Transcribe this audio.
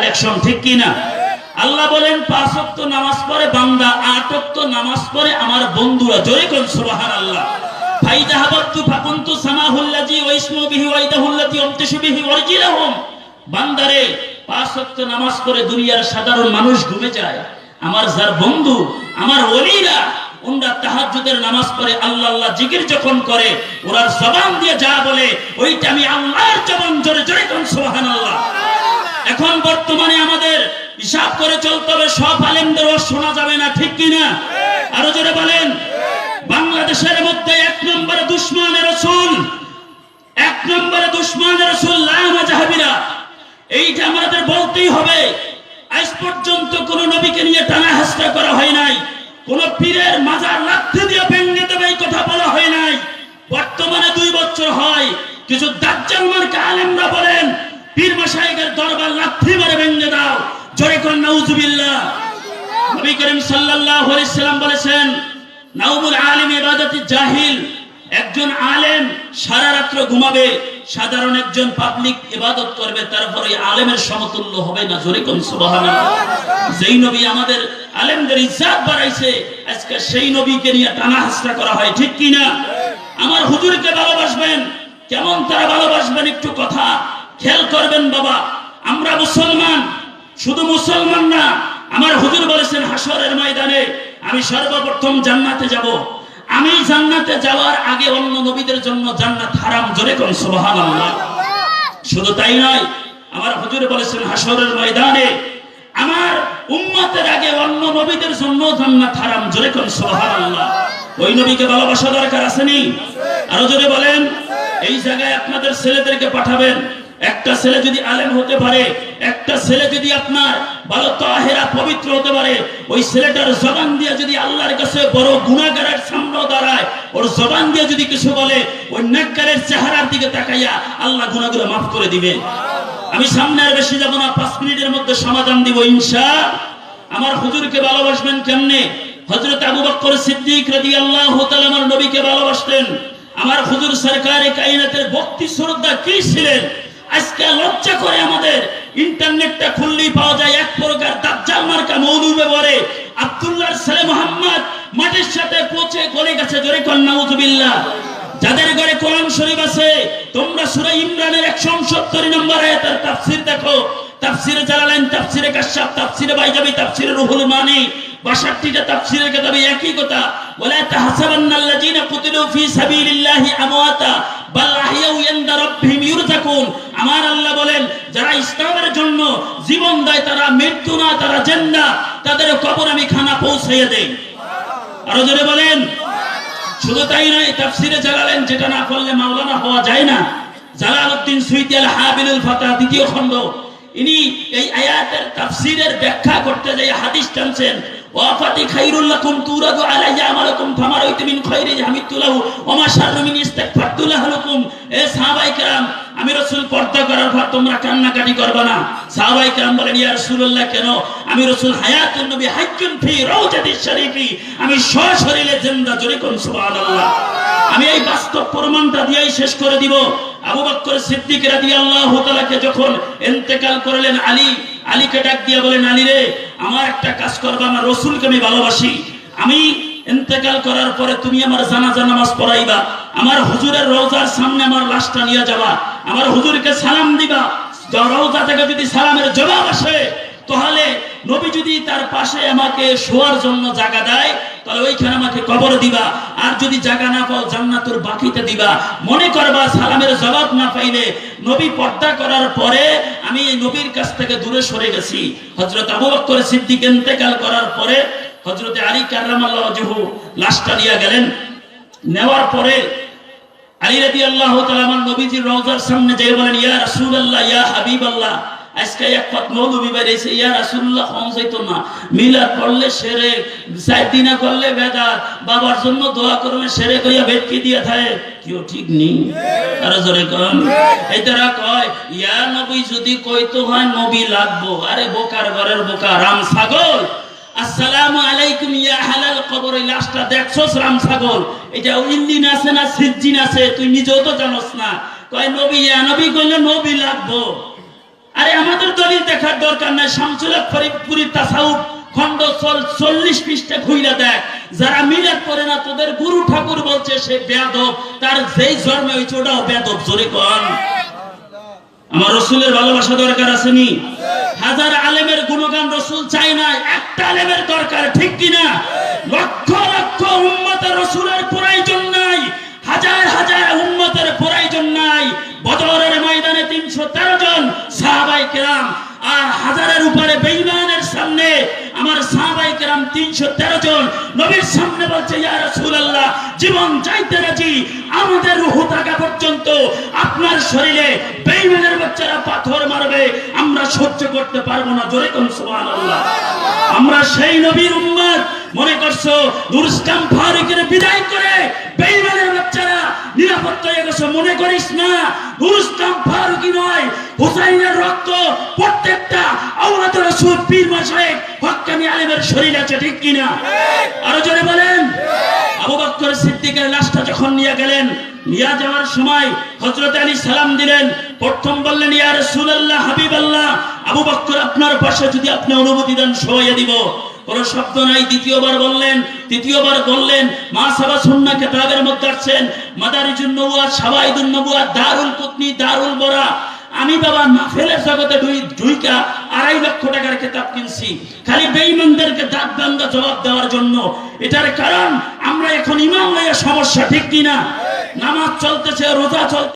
Collection ঠিক কি না? আল্লাহ বলেন, পাঁচ ওয়াক্ত নামাজ পড়ে বান্দা, আট ওয়াক্ত নামাজ পড়ে আমার বন্ধুরা, জোরে কোন সুবহান আল্লাহ ফাইদা হাবাতু ফাকুনতু সামাহুল্লাজি ওয়াইসমু বিহি ওয়াইদাহুল্লাতি আমতিশু বিহি ওয়ারজিলাহুম। বান্দারে, পাঁচ ওয়াক্ত নামাজ পড়ে দুনিয়ার সাধারণ মানুষ ঘুমে যায়। আমার যার বন্ধু, আমার ওলিরা, ওরা তাহাজ্জুদের নামাজ পড়ে, আল্লাহ আল্লাহ জিকির যখন করে ওরা জবান দিয়ে যা বলে, ওইটা আমি আল্লাহর জবান জোরে জোরে কোন সুবহানাল্লাহ। এখন বর্তমানে আমাদের হিসাব করে চলতে হবে, সব আলেমদেরও শোনা যাবে না, ঠিক কিনা আরও জোরে বলেন। বাংলাদেশের মধ্যে এক নম্বরে দুশ্মনের রসুল, এক নম্বরে দুশ্মনের রসুল লামা জাহাবিরা। এইটা আমাদের বলতেই হবে। আজ পর্যন্ত কোন নবীকে নিয়ে টানা হাসটা করা হয় নাই। কোন পীরের মাজার লাথি দিয়ে ভেঙে দেবে এই কথা বলা হয় নাই। বর্তমানে দুই বছর হয়। কিছু দাজ্জাল মার্কা আলেমরা বলেন পীর মশাইকের দরবার লাথি মারে ভেঙে দাও। জোরে কর, নাউজুবিল্লাহ। নবী করিম সাল্লাল্লাহু আলাইহি সাল্লাম বলেছেন, নাউমুল আলিম ইবাদতি জাহিল। একজন আলেম সারা রাত্র ঘুমাবে, সাধারণ একজন পাবলিক ইবাদত করবে, তারপর ওই আলেমের সমতুল্য হবে না। জোরে কোন সুবহানাল্লাহ। যেই নবী আমাদের আলেমদের ইজ্জত বাড়াইছে, আজকে সেই নবীকে নিয়ে টানা হাসরা করা হয়, ঠিক কি না আমার হুজুরকে ভালোবাসবেন? কেমন তারা ভালোবাসবেন? একটু কথা করবেন বাবা। আমরা মুসলমান, শুধু মুসলমান না, আমার হুজুর বলেছেন হাসরের ময়দানে আমি সর্বপ্রথম জান্নাতে যাব। আমি জান্নাতে যাওয়ার আগে অন্য নবীদের জন্য জান্নাত হারাম জোরে কোন, সুবহানাল্লাহ। শুধু তাই নয়, আমার হুজুর বলেছেন হাসরের ময়দানে আমার উম্মতের আগে অন্য নবীদের জন্য জান্নাত হারাম জোরে কোন, সুবহানাল্লাহ। ওই নবীকে ভালোবাসা দরকার আসেনি আরও জোরে বলেন, এই জায়গায় আপনাদের ছেলেদেরকে পাঠাবেন। একটা ছেলে যদি আলেম হতে পারে, একটা ছেলে যদি আপনার ভালো তাহেরা পবিত্র হতে পারে, ওই ছেলেটার জবান দিয়ে যদি আল্লাহর কাছে বড় গুণাগারের সামনে দাঁড়ায়, ওর জবান দিয়ে যদি কিছু বলে, ওই নেককারের চেহারার দিকে তাকাইয়া আল্লাহ গুণাগুলো মাফ করে দিবে। আমি সামনে আর বেশি যাব না, পাঁচ মিনিটের মধ্যে সমাধান দিব ইনশা। আমার হুজুরকে ভালোবাসবেন কেমনে? হযরত আবু বকর সিদ্দিক রাদিয়াল্লাহু তাআলা আমার নবীকে ভালোবাসতেন। আমার হুজুর সরকারে কায়নাতের ভক্তি শ্রদ্ধা কি ছিলেন? আজকে লজ্জা করে আমাদের ইন্টারনেটটা খুললেই পাওয়া যায় এক প্রকার দাজ্জাল মার্কা মৌলুবে বলে আব্দুল্লাহর ছেলে মোহাম্মদ মাটির সাথে পচে গলে গেছে জোরে কর নাউজুবিল্লাহ। যাদের ঘরে কোরআন শরীফ আছে, তোমরা সূরা ইমরানের 170 নম্বর আয়াতের তাফসীর দেখো। তাফসীরে জালালাইন, তাফসীরে কাশফ, তাফসীরে বাইজাবি, তাফসীরে রুহুল মানি। 62টা তাফসীরের কিতাবে একই কথা, ওয়ালা তাহসাবান্নাল্লাযীনা কুতিলু ফি সাবিলিল্লাহি আমওয়াতা, বাল আমার আল্লাহ বলেন, যারা ইসলামের জন্য জীবন দেয়, তারা মৃত্যু না, তারা জিন্দা। তাদের কবর আমি খানা পৌঁছাইয়া দেই। আরও জোরে বলেন। শুধু তাই নয়, তাফসিরে জালালেন, যেটা না করলে মাওলানা হওয়া যায় না। জালালউদ্দিন সুইতি আল হাবিলুল ফাতা, দ্বিতীয় খণ্ড। ইনি এই আয়াতের তাফসিরের ব্যাখ্যা করতে যাই হাদিস টানছেন। ওয়াফাতি খাইরুল লাকুম তুরাদু আলাইয়া আমালাকুম মিন খাইরি হামিদুল্লাহ ওয়া মা শাররু মিন লাকুম এ কেরাম, আমি রাসূল পর্দা করার পর তোমরা করবে না। কেরাম বলেন, ইয়া রাসূলুল্লাহ, কেন? আমি রাসূল হায়াতুন নবী ফি শরীফি। আমি সশরীরে জিন্দা কোন সুবহানাল্লাহ। আমি এই বাস্তব প্রমাণটা দিয়েই শেষ করে দিব। আবু বকর সিদ্দিক রাদিয়াল্লাহু তাআলাকে যখন ইন্তেকাল করলেন আলী, আলীকে ডাক দিয়ে বলেন, আলী রে আমার একটা কাজ করবা, আমার রসুলকে আমি ভালোবাসি। আমি ইন্তেকাল করার পরে তুমি আমার জানাজা নামাজ পড়াইবা, আমার হুজুরের রোজার সামনে আমার লাশটা নিয়ে যাবা, আমার হুজুরকে সালাম দিবা। রোজা থেকে যদি সালামের জবাব আসে, তাহলে নবী যদি তার পাশে আমাকে শোয়ার জন্য জায়গা দেয় তাহলে ওইখানে আমাকে কবর দিবা। আর যদি জায়গা না পাও, জান্নাতুর বাকিতে দিবা। মনে করবা, সালামের জবাব না পাইলে নবী পর্দা করার পরে আমি নবীর কাছ থেকে দূরে সরে গেছি। হযরত আবু বকর সিদ্দিক ইন্তেকাল করার পরে হযরত আলী কাররামাল্লাহু ওয়াজহু লাশটা নিয়ে গেলেন। নেওয়ার পরে আলী রাদিয়াল্লাহু তাআলা নবীজির রওজার সামনে যেয়ে বলেন, ইয়া রাসূলুল্লাহ, ইয়া হাবিবাল্লাহ। আজকে এক পথ মৌলবী বেরিয়েছে ইয়া হমসাইতো না। মিলাদ পড়লে সেরে চার দিনা করলে বাবার জন্য দোয়া করবে সেরে কইয়া ভেটকি দিয়ে থাকে। কেউ ঠিক নেই। জোরে এই তারা কয় ইয়া নবী যদি কইতো হয় নবী লাগবো। আরে বোকার ঘরের বোকা রাম ছাগল। আসসালামু আলাইকুম ইয়া হালাল কবর এই লাশটা দেখছস রাম ছাগল? এটা ইন্দিন আছে না সিজ্জিন আছে? তুই নিজেও তো জানোস না। কয় নবী ইয়া নবী কইলে নবী লাগবো। আরে আমাদের দলিল দেখার দরকার নাই। শামসুল ফরিদপুরি তাসাউফ চল- চল্লিশ পৃষ্ঠা খুইলা দেখ যারা মিলাদ করে না, তোদের গুরু ঠাকুর বলছে, সে বেয়াদব। তার যেই জন্মে হয়েছে, ওটাও বেয়াদব, জোরে কন। আমার রসুলের ভালোবাসা দরকার আসেনি হাজার আলেমের গুণগান রসুল চাই না, একটা আলেমের দরকার, ঠিক কিনা লক্ষ লক্ষ উম্মতের রসুলের প্রয়োজন নাই, হাজার হাজার উম্মতের প্রয়োজন নাই। বদরের ময়দানে তিনশো তেরো জন সাহাবাই কেরাম, আর হাজারের উপরে সামনে আমার সাহাবাই কেরাম তিনশো তেরো জন নবীর সামনে বলছে জীবন চাইতে রাজি, আমাদের রুহ থাকা পর্যন্ত আপনার শরীরে বেইমানের বাচ্চারা পাথর মারবে, আমরা সহ্য করতে পারব না। জোরে কোন আমরা সেই নবীর উম্মত, মনে করছ নুরস্তাম ফারুকের বিদায় করে বেইমানের মনে করিস না নুরস্তাম ফারুকি নয়, হুসাইনের রক্ত প্রত্যেকটা পীর মাশায়েখ হক্কানি আলেমের শরীর আছে, ঠিক কিনা? আরও জোরে বলেন। আবু বকর সিদ্দিকের লাশটা যখন নিয়ে গেলেন, নিয়ে যাওয়ার সময় দিলেন, প্রথম বললেন, ইয়া রাসূলুল্লাহ, হাবিবাল্লাহ। আবু বকর আপনার পাশে যদি আপনি অনুমতি দেন সবাই দিব। কোন শব্দ নাই। দ্বিতীয়বার বললেন, তৃতীয়বার বললেন, মা সাবা সুন্নাহ কিতাবের মধ্যে আছেন মাদারিজুন নবুয়াত শাওয়াইদুন নবুয়াত, দারুল কুতনি, দারুল বরা। আমি বাবা মাহফিলের জগতে দুইটা আড়াই লক্ষ টাকার কিতাব কিনছি। খালি বেঈমানদেরকে দাঁত বান্দা জবাব দেওয়ার জন্য। এটার কারণ, আমরা এখন ইমাম সমস্যা ঠিক কিনা? নামাজ চলতেছে, রোজা চলতে